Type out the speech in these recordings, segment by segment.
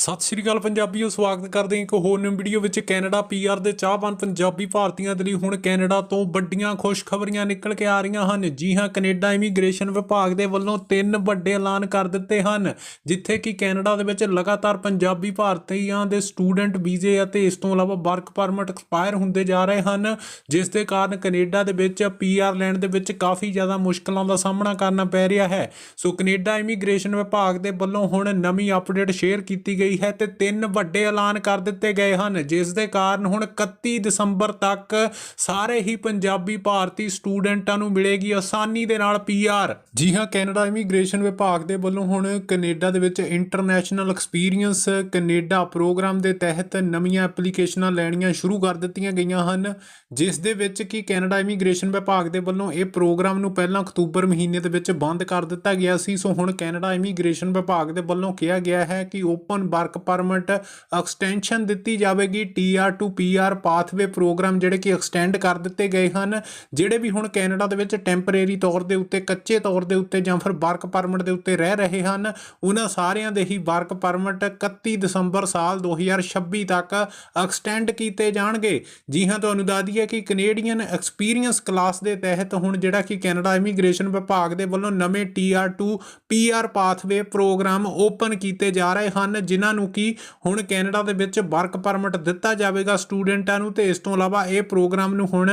ਸਤਿ ਸ਼੍ਰੀ ਅਕਾਲ ਪੰਜਾਬੀਓ, ਸਵਾਗਤ ਕਰਦੇ ਹਾਂ ਇੱਕ ਹੋਰ ਨਵੀਂ ਵੀਡੀਓ ਵਿੱਚ ਕੈਨੇਡਾ ਪੀਆਰ ਦੇ ਚਾਹਵਾਨ ਪੰਜਾਬੀ ਭਾਰਤੀਆਂ ਦੇ ਲਈ ਹੁਣ ਕੈਨੇਡਾ ਤੋਂ ਵੱਡੀਆਂ ਖੁਸ਼ਖਬਰੀਆਂ ਨਿਕਲ ਕੇ ਆ ਰਹੀਆਂ ਹਨ। ਜੀ ਹਾਂ, ਕੈਨੇਡਾ ਇਮੀਗ੍ਰੇਸ਼ਨ ਵਿਭਾਗ ਦੇ ਵੱਲੋਂ ਤਿੰਨ ਵੱਡੇ ਐਲਾਨ ਕਰ ਦਿੱਤੇ ਹਨ, ਜਿੱਥੇ ਕਿ ਕੈਨੇਡਾ ਦੇ ਵਿੱਚ ਲਗਾਤਾਰ ਪੰਜਾਬੀ ਭਾਰਤੀਆਂ ਦੇ ਸਟੂਡੈਂਟ ਵੀਜ਼ੇ ਅਤੇ ਇਸ ਤੋਂ ਇਲਾਵਾ ਵਰਕ ਪਰਮਿਟ ਐਕਸਪਾਇਰ ਹੁੰਦੇ ਜਾ ਰਹੇ ਹਨ, ਜਿਸ ਦੇ ਕਾਰਨ ਕੈਨੇਡਾ ਦੇ ਵਿੱਚ ਪੀਆਰ ਲੈਣ ਦੇ ਵਿੱਚ ਕਾਫੀ ਜ਼ਿਆਦਾ ਮੁਸ਼ਕਲਾਂ ਦਾ ਸਾਹਮਣਾ ਕਰਨਾ ਪੈ ਰਿਹਾ ਹੈ। ਸੋ ਕੈਨੇਡਾ ਇਮੀਗ੍ਰੇਸ਼ਨ ਵਿਭਾਗ ਦੇ ਵੱਲੋਂ ਹੁਣ ਨਵੀਂ ਅਪਡੇਟ ਸ਼ੇਅਰ ਕੀਤੀ ਗਈ ਹੈ ਤੇ ਤਿੰਨ ਵੱਡੇ ਐਲਾਨ ਕਰ ਦਿੱਤੇ ਗਏ ਹਨ, ਜਿਸ ਦੇ ਕਾਰਨ ਹੁਣ 31 ਦਸੰਬਰ ਤੱਕ ਸਾਰੇ ਹੀ ਪੰਜਾਬੀ ਭਾਰਤੀ ਸਟੂਡੈਂਟਾਂ ਨੂੰ ਮਿਲੇਗੀ ਆਸਾਨੀ ਦੇ ਨਾਲ ਪੀਆਰ ਜੀ ਹਾਂ, ਕੈਨੇਡਾ ਇਮੀਗ੍ਰੇਸ਼ਨ ਵਿਭਾਗ ਦੇ ਵੱਲੋਂ ਹੁਣ ਕੈਨੇਡਾ ਦੇ ਵਿੱਚ ਇੰਟਰਨੈਸ਼ਨਲ ਐਕਸਪੀਰੀਅੰਸ ਕੈਨੇਡਾ ਪ੍ਰੋਗਰਾਮ ਦੇ ਤਹਿਤ ਨਵੀਆਂ ਐਪਲੀਕੇਸ਼ਨਾਂ ਲੈਣੀਆਂ ਸ਼ੁਰੂ ਕਰ ਦਿੱਤੀਆਂ ਗਈਆਂ ਹਨ, ਜਿਸ ਦੇ ਵਿੱਚ ਕਿ ਕੈਨੇਡਾ ਇਮੀਗ੍ਰੇਸ਼ਨ ਵਿਭਾਗ ਦੇ ਵੱਲੋਂ ਇਹ ਪ੍ਰੋਗਰਾਮ ਨੂੰ ਪਹਿਲਾਂ ਅਕਤੂਬਰ ਮਹੀਨੇ ਦੇ ਵਿੱਚ ਬੰਦ ਕਰ ਦਿੱਤਾ ਗਿਆ ਸੀ। ਸੋ ਹੁਣ ਕੈਨੇਡਾ ਇਮੀਗ੍ਰੇਸ਼ਨ ਵਿਭਾਗ ਦੇ ਵੱਲੋਂ ਕਿਹਾ ਗਿਆ ਹੈ ਕਿ ਓਪਨ ਵਰਕ ਪਰਮਿਟ ਐਕਸਟੈਂਸ਼ਨ ਦਿੱਤੀ ਜਾਵੇਗੀ TR to PR pathway programme ਜਿਹੜੇ ਕਿ ਐਕਸਟੈਂਡ ਕਰ ਦਿੱਤੇ ਗਏ ਹਨ, ਜਿਹੜੇ ਵੀ ਹੁਣ ਕੈਨੇਡਾ ਦੇ ਵਿੱਚ ਟੈਂਪਰੇਰੀ ਤੌਰ ਦੇ ਉੱਤੇ, ਕੱਚੇ ਤੌਰ ਦੇ ਉੱਤੇ ਜਾਂ ਫਿਰ ਵਰਕ ਪਰਮਿਟ ਦੇ ਉੱਤੇ ਰਹਿ ਰਹੇ ਹਨ, ਉਹਨਾਂ ਸਾਰਿਆਂ ਦੇ ਹੀ ਵਰਕ ਪਰਮਿਟ 31 ਦਸੰਬਰ ਸਾਲ 2026 ਤੱਕ ਐਕਸਟੈਂਡ ਕੀਤੇ ਜਾਣਗੇ। ਜੀ ਹਾਂ, ਤੁਹਾਨੂੰ ਦੱਸ ਦਈਏ ਕਿ ਕੈਨੇਡੀਅਨ ਐਕਸਪੀਰੀਅੰਸ ਕਲਾਸ ਦੇ ਤਹਿਤ ਹੁਣ ਜਿਹੜਾ ਕਿ ਕੈਨੇਡਾ ਇਮੀਗ੍ਰੇਸ਼ਨ ਵਿਭਾਗ ਦੇ ਵੱਲੋਂ ਨਵੇਂ TR to PR pathway programme open ਕੀਤੇ ਜਾ ਰਹੇ ਹਨ, ਜਿਨ੍ਹਾਂ ਨੂੰ ਕਿ ਹੁਣ ਕੈਨੇਡਾ ਦੇ ਵਿੱਚ ਵਰਕ ਪਰਮਿਟ ਦਿੱਤਾ ਜਾਵੇਗਾ ਸਟੂਡੈਂਟਾਂ ਨੂੰ ਤੇ ਇਸ ਤੋਂ ਇਲਾਵਾ ਇਹ ਪ੍ਰੋਗਰਾਮ ਨੂੰ ਹੁਣ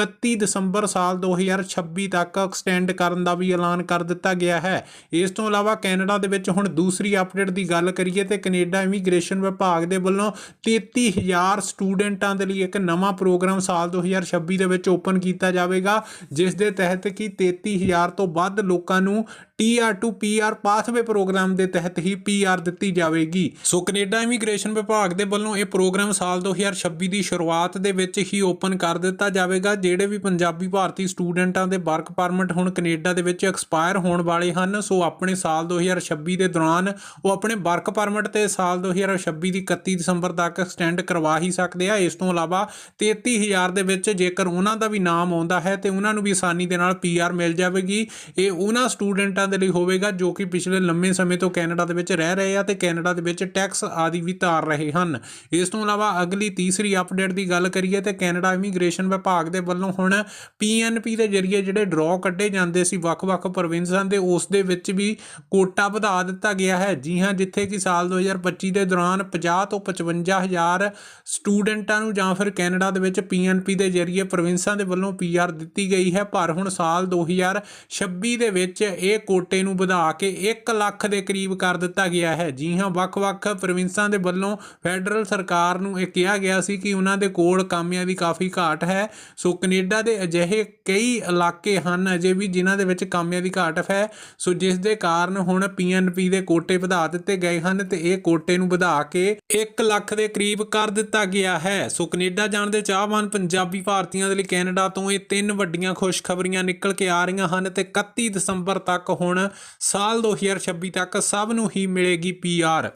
31 ਦਸੰਬਰ ਸਾਲ 2026 ਤੱਕ ਐਕਸਟੈਂਡ ਕਰਨ ਦਾ ਵੀ ਐਲਾਨ ਕਰ ਦਿੱਤਾ ਗਿਆ ਹੈ। ਇਸ ਤੋਂ ਇਲਾਵਾ ਕੈਨੇਡਾ ਦੇ ਵਿੱਚ ਹੁਣ ਦੂਸਰੀ ਅਪਡੇਟ ਦੀ ਗੱਲ ਕਰੀਏ ਤੇ ਕੈਨੇਡਾ ਇਮੀਗ੍ਰੇਸ਼ਨ ਵਿਭਾਗ ਦੇ ਵੱਲੋਂ 33000 ਸਟੂਡੈਂਟਾਂ ਦੇ ਲਈ ਇੱਕ ਨਵਾਂ ਪ੍ਰੋਗਰਾਮ ਸਾਲ 2026 ਦੇ ਵਿੱਚ ਓਪਨ ਕੀਤਾ ਜਾਵੇਗਾ, ਜਿਸ ਦੇ ਤਹਿਤ ਕਿ 33000 ਤੋਂ ਵੱਧ ਲੋਕਾਂ ਨੂੰ TR to PR pathway programme ਦੇ ਤਹਿਤ ਹੀ ਪੀਆਰ ਦਿੱਤੀ ਜਾਵੇਗੀ। ਸੋ ਕੈਨੇਡਾ ਇਮੀਗ੍ਰੇਸ਼ਨ ਵਿਭਾਗ ਦੇ ਵੱਲੋਂ ਇਹ ਪ੍ਰੋਗਰਾਮ ਸਾਲ 2026 ਦੀ ਸ਼ੁਰੂਆਤ ਦੇ ਵਿੱਚ ਹੀ ਓਪਨ ਕਰ ਦਿੱਤਾ ਜਾਵੇਗਾ, ਜਿਹੜੇ ਵੀ ਪੰਜਾਬੀ ਭਾਰਤੀ ਸਟੂਡੈਂਟਾਂ ਦੇ ਵਰਕ ਪਰਮਿਟ ਹੁਣ ਕੈਨੇਡਾ ਦੇ ਵਿੱਚ ਐਕਸਪਾਇਰ ਹੋਣ ਵਾਲੇ ਹਨ, ਸੋ ਆਪਣੇ ਸਾਲ 2026 ਦੇ ਦੌਰਾਨ ਉਹ ਆਪਣੇ ਵਰਕ ਪਰਮਿਟ ਤੇ ਸਾਲ 2026 ਦੀ 31 ਦਸੰਬਰ ਤੱਕ ਐਕਸਟੈਂਡ ਕਰਵਾ ਹੀ ਸਕਦੇ ਆ। ਇਸ ਤੋਂ ਇਲਾਵਾ 33000 ਦੇ ਵਿੱਚ ਜੇਕਰ ਉਹਨਾਂ ਦਾ ਵੀ ਨਾਮ ਆਉਂਦਾ ਹੈ ਤੇ ਉਹਨਾਂ ਨੂੰ ਵੀ ਆਸਾਨੀ ਦੇ ਨਾਲ ਪੀਆਰ ਮਿਲ ਜਾਵੇਗੀ। ਇਹ ਉਹਨਾਂ ਸਟੂਡੈਂਟਾਂ ਦੇ ਲਈ ਹੋਵੇਗਾ, ਜੋ ਕਿ ਪਿਛਲੇ ਲੰਮੇ ਸਮੇਂ ਤੋਂ ਕੈਨੇਡਾ ਦੇ ਵਿੱਚ ਰਹਿ ਰਹੇ ਆ ਤੇ ਕੈਨੇਡਾ ਦੇ ਵਿੱਚ ਟੈਕਸ ਆਦਿ ਵੀ ਤਾਰ ਰਹੇ ਹਨ। ਇਸ ਤੋਂ ਇਲਾਵਾ ਅਗਲੀ ਤੀਸਰੀ ਅਪਡੇਟ ਦੀ ਗੱਲ ਕਰੀਏ ਤੇ ਕੈਨੇਡਾ ਇਮੀਗ੍ਰੇਸ਼ਨ ਵਿਭਾਗ ਦੇ ਵੱਲੋਂ ਹੁਣ ਪੀਐਨਪੀ ਦੇ ਜ਼ਰੀਏ ਜਿਹੜੇ ਡਰਾਅ ਕੱਢੇ ਜਾਂਦੇ ਸੀ ਵੱਖ-ਵੱਖ ਪ੍ਰੋਵਿੰਸਾਂ ਦੇ, ਉਸ ਦੇ ਵਿੱਚ ਵੀ ਕੋਟਾ ਵਧਾ ਦਿੱਤਾ ਗਿਆ ਹੈ। ਜੀ ਹਾਂ, ਜਿੱਥੇ ਕਿ ਸਾਲ 2025 ਦੇ ਦੌਰਾਨ 50 ਤੋਂ 55000 ਸਟੂਡੈਂਟਾਂ ਨੂੰ ਜਾਂ ਫਿਰ ਕੈਨੇਡਾ ਦੇ ਵਿੱਚ ਪੀਐਨਪੀ ਦੇ ਜ਼ਰੀਏ ਪ੍ਰੋਵਿੰਸਾਂ ਦੇ ਵੱਲੋਂ ਪੀਆਰ ਦਿੱਤੀ ਗਈ ਹੈ, ਪਰ ਹੁਣ ਸਾਲ 2026 ਦੇ ਵਿੱਚ ਇਹ ਕੋਟੇ ਨੂੰ ਵਧਾ ਕੇ 1 ਲੱਖ ਦੇ ਕਰੀਬ ਕਰ ਦਿੱਤਾ ਗਿਆ ਹੈ। ਜੀ ਹਾਂ, ਵੱਖ-ਵੱਖ ਪ੍ਰੋਵਿੰਸਾਂ ਦੇ ਵੱਲੋਂ ਫੈਡਰਲ ਸਰਕਾਰ ਨੂੰ ਇਹ ਕਿਹਾ ਗਿਆ ਸੀ ਕਿ ਉਹਨਾਂ ਦੇ ਕੋਲ ਕਾਮਿਆਂ ਦੀ ਕਾਫੀ ਘਾਟ ਹੈ। ਸੋ ਕੈਨੇਡਾ ਦੇ ਅਜਿਹੇ ਕਈ ਇਲਾਕੇ ਹਨ ਅਜੇ ਵੀ ਜਿਨ੍ਹਾਂ ਦੇ ਵਿੱਚ ਕਾਮਿਆਂ ਦੀ ਘਾਟ ਹੈ। ਸੋ ਜਿਸ ਦੇ ਕਾਰਨ ਹੁਣ ਪੀਐਨਪੀ ਦੇ ਕੋਟੇ ਵਧਾ ਦਿੱਤੇ ਗਏ ਹਨ ਤੇ ਇਹ ਕੋਟੇ ਨੂੰ ਵਧਾ ਕੇ 1 ਲੱਖ ਦੇ ਕਰੀਬ ਕਰ ਦਿੱਤਾ ਗਿਆ ਹੈ। ਸੋ ਕੈਨੇਡਾ ਜਾਣ ਦੇ ਚਾਹਵਾਨ ਪੰਜਾਬੀ ਭਾਰਤੀਆਂ ਦੇ ਲਈ ਕੈਨੇਡਾ ਤੋਂ ਇਹ ਤਿੰਨ ਵੱਡੀਆਂ ਖੁਸ਼ਖਬਰੀਆਂ ਨਿਕਲ ਕੇ ਆ ਰਹੀਆਂ ਹਨ ਤੇ 31 ਦਸੰਬਰ ਤੱਕ ਹੁਣ ਹੁਣ ਸਾਲ 2026 ਤੱਕ ਸਭ ਨੂੰ ਹੀ ਮਿਲੇਗੀ ਪੀਆਰ